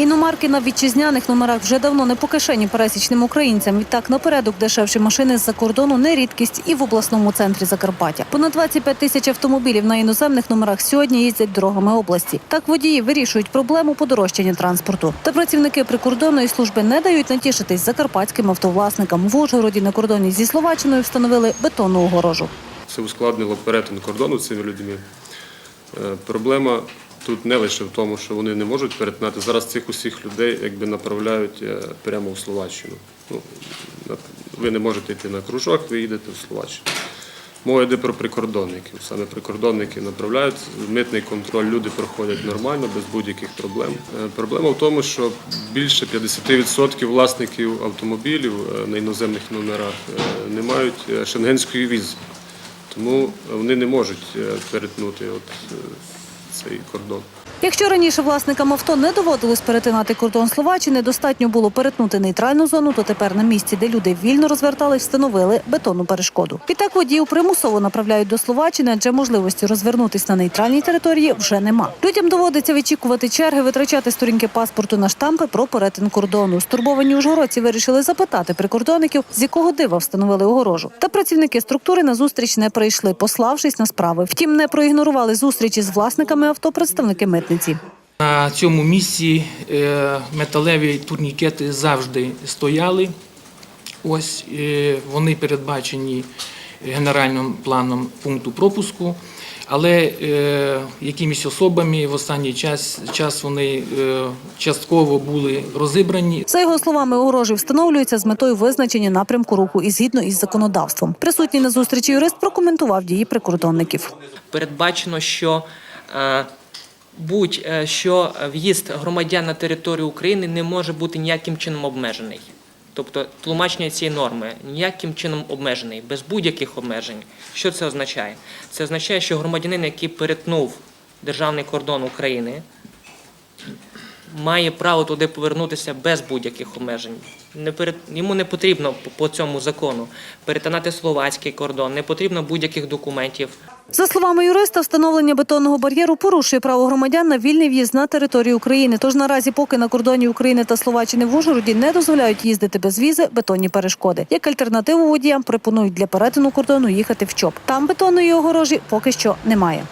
Іномарки на вітчизняних номерах вже давно не по кишені пересічним українцям. Відтак напередок дешевші машини з-за кордону не рідкість і в обласному центрі Закарпаття. Понад 25 тисяч автомобілів на іноземних номерах сьогодні їздять дорогами області. Так водії вирішують проблему подорожчання транспорту. Та працівники прикордонної служби не дають натішитись закарпатським автовласникам. В Ужгороді на кордоні зі Словаччиною встановили бетонну огорожу. Це ускладнило перетин кордону цими людьми. Е, Проблема тут не лише в тому, що вони не можуть перетинати. Зараз цих усіх людей якби направляють е, прямо в Словаччину. Ну, ви не можете йти на кружок, ви їдете в Словаччину. Мова йде про прикордонників. Саме прикордонники направляють, митний контроль люди проходять нормально, без будь-яких проблем. Е, Проблема в тому, що більше 50% власників автомобілів е, на іноземних номерах не мають шенгенської візи. Тому вони не можуть перетнути от цей кордон. Якщо раніше власникам авто не доводилось перетинати кордон Словаччини, достатньо було перетнути нейтральну зону, то тепер на місці, де люди вільно розвертались, встановили бетонну перешкоду. Відтак водіїв примусово направляють до Словаччини, адже можливості розвернутись на нейтральній території вже нема. Людям доводиться вичікувати черги, витрачати сторінки паспорту на штампи про перетин кордону. Стурбовані ужгородці вирішили запитати прикордонників, з якого дива встановили огорожу. Та працівники структури на зустріч не прийшли, пославшись на справи. Втім, не проігнорували зустрічі з власниками авто представники митниці. На цьому місці е, металеві турнікети завжди стояли. Ось е, вони передбачені генеральним планом пункту пропуску, але е, якимись особами в останній час, час вони частково були розібрані. За його словами, огорожі встановлюються з метою визначення напрямку руху і згідно із законодавством. Присутній на зустрічі юрист прокоментував дії прикордонників. передбачено, що будь-що в'їзд громадян на територію України не може бути ніяким чином обмежений. Тобто тлумачення цієї норми ніяким чином обмежений, без будь-яких обмежень. Що це означає? Це означає, що громадянин, який перетнув державний кордон України, має право туди повернутися без будь-яких обмежень. Не перед... Йому не потрібно по- цьому закону перетинати словацький кордон, не потрібно будь-яких документів. За словами юриста, встановлення бетонного бар'єру порушує право громадян на вільний в'їзд на територію України. Тож наразі, поки на кордоні України та Словаччини в Ужгороді не дозволяють їздити без візи бетонні перешкоди. Як альтернативу водіям пропонують для перетину кордону їхати в ЧОП. Там бетонної огорожі поки що немає.